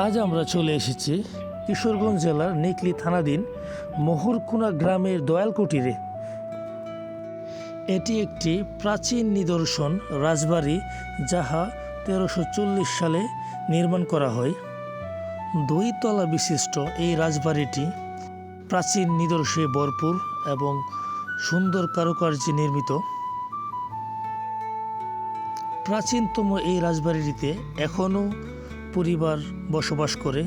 আজ আমরা চলে এসেছি কিশোরগঞ্জ জেলার নিকলি থানাধীন মোহরকুনা গ্রামের দয়াল কুটিরে এটি একটি প্রাচীন নিদর্শন রাজবাড়ি যাহা তেরোশো সালে নির্মাণ করা হয়। দুই তলা বিশিষ্ট এই রাজবাড়িটি প্রাচীন নিদর্শে ভরপুর এবং সুন্দর কারুকার্যে নির্মিত। প্রাচীনতম এই রাজবাড়িটিতে এখনও পরিবার বসবাস করে,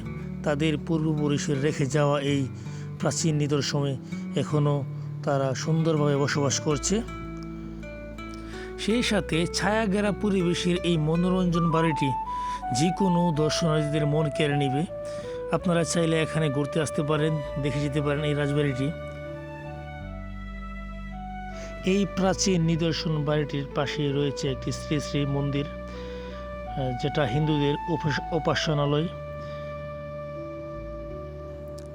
তাদের পূর্বপুরুষের রেখে যাওয়া এই প্রাচীন নিদর্শনে এখনও তারা সুন্দরভাবে বসবাস করছে। সেই সাথে ছায়াঘেরা পরিবেশের এই মনোরঞ্জন বাড়িটি যে কোনো দর্শনার্থীদের মন কেড়ে নেবে। আপনারা চাইলে এখানে ঘুরতে আসতে পারেন, দেখে যেতে পারেন এই রাজবাড়িটি। এই প্রাচীন নিদর্শন বাড়িটির পাশে রয়েছে একটি শ্রী শ্রী মন্দির। যেটা হিন্দুদের উপাস- উপাসনালয়।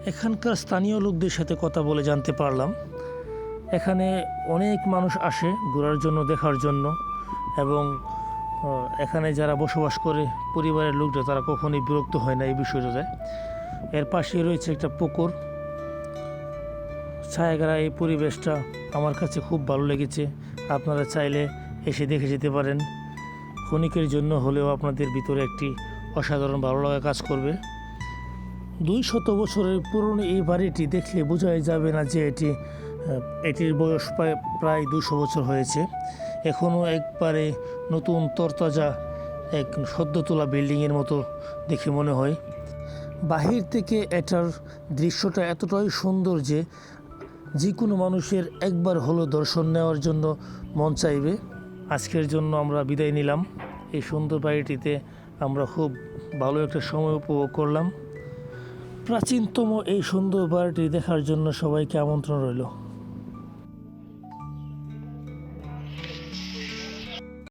এখানকার স্থানীয় লোকদের সাথে কথা বলে জানতে পারলাম। এখানে অনেক মানুষ আসে ঘোরার জন্য, দেখার জন্য এবং এখানে যারা বসবাস করে পরিবারের লোকরা, তারা কখনোই বিরক্ত হয় না এই বিষয়টাতে এর পাশে রয়েছে একটা পুকুর। ছায়াগারা এই পরিবেশটা আমার কাছে খুব ভালো লেগেছে। আপনারা চাইলে এসে দেখে যেতে পারেন। ক্ষণিকের জন্য হলেও আপনাদের ভিতরে একটি অসাধারণ ভালো লাগা কাজ করবে। দুই শত বছরের পুরনো এই বাড়িটি দেখলে বোঝাই যাবে না যে এটি এটির বয়স প্রায় প্রায় দুশো বছর হয়েছে। এখনও একবারে নতুন তরতাজা এক সদ্য তোলা বিল্ডিংয়ের মতো দেখে মনে হয়। বাহির থেকে এটার দৃশ্যটা এতটাই সুন্দর যে যে কোনো মানুষের একবার হলো দর্শন নেওয়ার জন্য মন চাইবে। আজকের জন্য আমরা বিদায় নিলাম। এই সুন্দর বাড়িটিতে আমরা খুব ভালো একটা সময় উপভোগ করলাম। প্রাচীনতম এই সুন্দর বাড়িটি দেখার জন্য সবাইকে আমন্ত্রণ রইল।